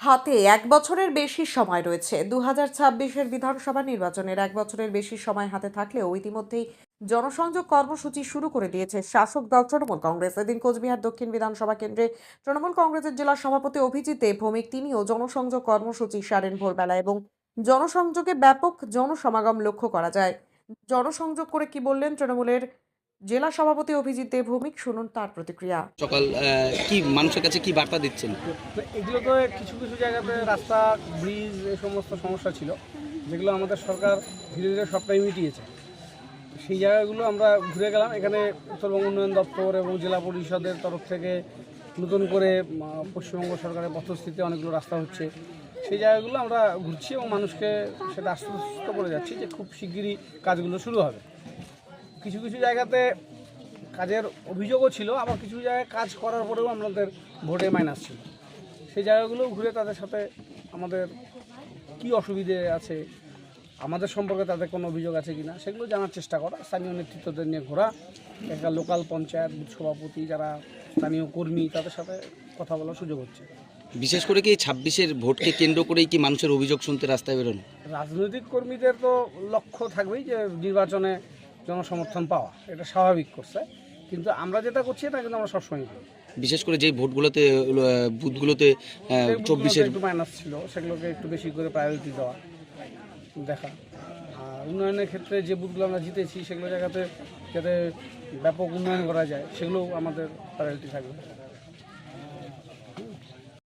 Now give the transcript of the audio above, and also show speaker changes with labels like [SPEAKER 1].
[SPEAKER 1] হাতে এক বছরের বেশি সময় রয়েছে। দু হাজার ছাব্বিশের বিধানসভা নির্বাচনের এক বছরের বেশি সময় হাতে থাকলেও ইতিমধ্যেই জনসংযোগ কর্মসূচি শুরু করে দিয়েছে শাসক দল তৃণমূল কংগ্রেস। এদিন কোচবিহার দক্ষিণ বিধানসভা কেন্দ্রে তৃণমূল কংগ্রেসের জেলা সভাপতি অভিজিৎ ভৌমিক, তিনিও জনসংযোগ কর্মসূচি সারেন ভোরবেলা এবং জনসংযোগে ব্যাপক জনসমাগম লক্ষ্য করা যায়। জনসংযোগ করে কি বললেন তৃণমূলের জেলা সভাপতি অভিজিৎ দেব ভৌমিক শুনুন তার প্রতিক্রিয়া।
[SPEAKER 2] সকাল কি মানুষের কাছে কি বার্তা দিচ্ছেন?
[SPEAKER 3] এগুলো তো কিছু কিছু জায়গাতে রাস্তা ব্রিজ এই সমস্ত সমস্যা ছিল যেগুলো আমাদের সরকার ধীরে ধীরে সবটাই মিটিয়েছে। সেই জায়গাগুলো আমরা ঘুরে গেলাম। এখানে উত্তরবঙ্গ উন্নয়ন দপ্তর এবং জেলা পরিষদের তরফ থেকে নতুন করে পশ্চিমবঙ্গ সরকারের পথস্থিতিতে অনেকগুলো রাস্তা হচ্ছে। সেই জায়গাগুলো আমরা ঘুরছি এবং মানুষকে সেটা আশ্বস্ত করে যাচ্ছি যে খুব শিগগিরই কাজগুলো শুরু হবে। কিছু কিছু জায়গাতে কাজের অভিযোগও ছিল, আবার কিছু জায়গায় কাজ করার পরেও আমাদের ভোটে মাইনাস ছিল। সেই জায়গাগুলো ঘুরে তাদের সাথে আমাদের কি অসুবিধে আছে, আমাদের সম্পর্কে তাদের কোনো অভিযোগ আছে কি না সেগুলো জানার চেষ্টা করা। স্থানীয় নেতৃত্বদের নিয়ে ঘোরা, একটা লোকাল পঞ্চায়েত সভাপতি যারা স্থানীয় কর্মী তাদের সাথে কথা বলার সুযোগ হচ্ছে।
[SPEAKER 2] বিশেষ করে কি ছাব্বিশের ভোটকে কেন্দ্র করেই কি মানুষের অভিযোগ শুনতে রাস্তায় বেরোনো?
[SPEAKER 3] রাজনৈতিক কর্মীদের তো লক্ষ্য থাকবেই যে নির্বাচনে জনসমর্থন পাওয়া এটা স্বাভাবিক করছে। কিন্তু আমরা যেটা করছি এটা কিন্তু আমরা সবসময় করি।
[SPEAKER 2] বিশেষ করে যেই ভোটগুলোতে বুথগুলোতে চব্বিশের
[SPEAKER 3] একটু মাইনাস ছিল সেগুলোকে একটু বেশি করে প্রায়োরিটি দেওয়া দেখা। আর উন্নয়নের ক্ষেত্রে যে বুথগুলো আমরা জিতেছি সেগুলো জায়গাতে যাতে ব্যাপক উন্নয়ন করা যায় সেগুলোও আমাদের প্রায়োরিটি থাকবে।